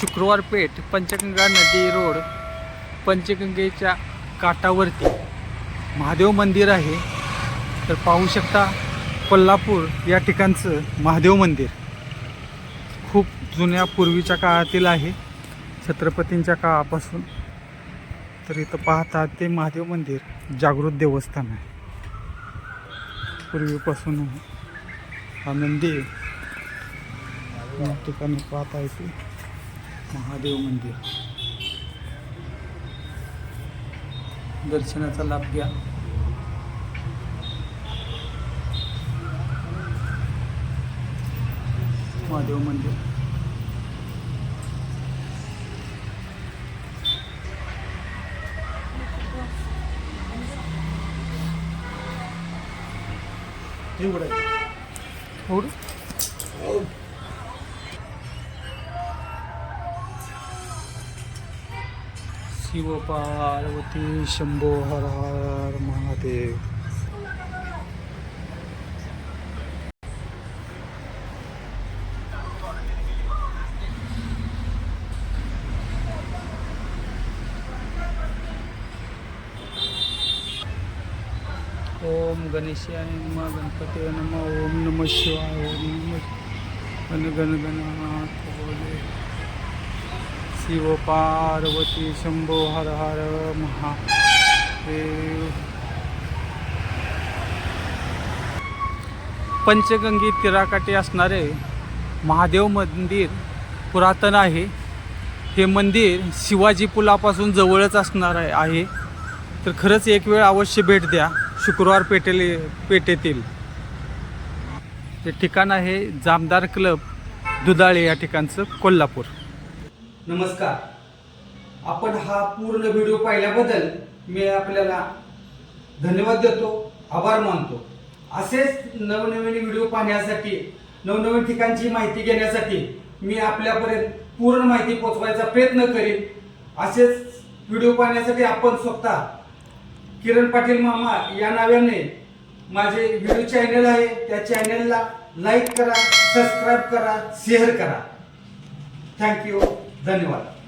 शुक्रवार पेठ पंचगंगा नदी रोड पंचगंगेच्या काठावरती. महादेव मंदिर आहे. तर पाहू शकता कोल्हापूर या ठिकाणचं महादेव मंदिर. खूप जुन्या पूर्वीच्या काळातील आहे. छत्रपतींच्या काळापासून. तर इथं पाहता ते महादेव मंदिर जागृत देवस्थान आहे. पूर्वीपासून हा मंदिर या ठिकाणी पाहता येते. महादेव मंदिर. दर्शनाचा लाभ घ्या. महादेव मंदिर. एवढं शिव पार्वती शंभो हर हर महादेव. ओम गणेशाय नम गणपते नमः ओम नमः शिवाय ओम नम. गण गण गणनाथ शिव पार्वती शंभो हर हर महादेव। पंचगंगी तीराकाठी असणारे महादेव मंदिर पुरातन आहे. हे मंदिर शिवाजी पुलापासून जवळच असणार आहे तर खरंच एक वेळ अवश्य भेट द्या. शुक्रवार पेटेले पेठेतील ते ठिकाण आहे जामदार क्लब दुधाळे या ठिकाणचं कोल्हापूर. नमस्कार. आपण हा पूर्ण व्हिडिओ पाहिल्याबद्दल मी आपल्याला धन्यवाद देतो आभार मानतो. असेच नवनवीन व्हिडिओ पाहण्यासाठी नवनवीन ठिकाणची माहिती घेण्यासाठी मी आपल्यापर्यंत पूर्ण माहिती पोचवायचा प्रयत्न करीन. असेच व्हिडिओ पाहण्यासाठी आपण स्वतः किरण पाटील मामा या नावाने माझे व्हिडिओ चॅनल आहे. त्या चॅनलला लाईक करा सबस्क्राईब करा शेअर करा. थँक्यू धन्यवाद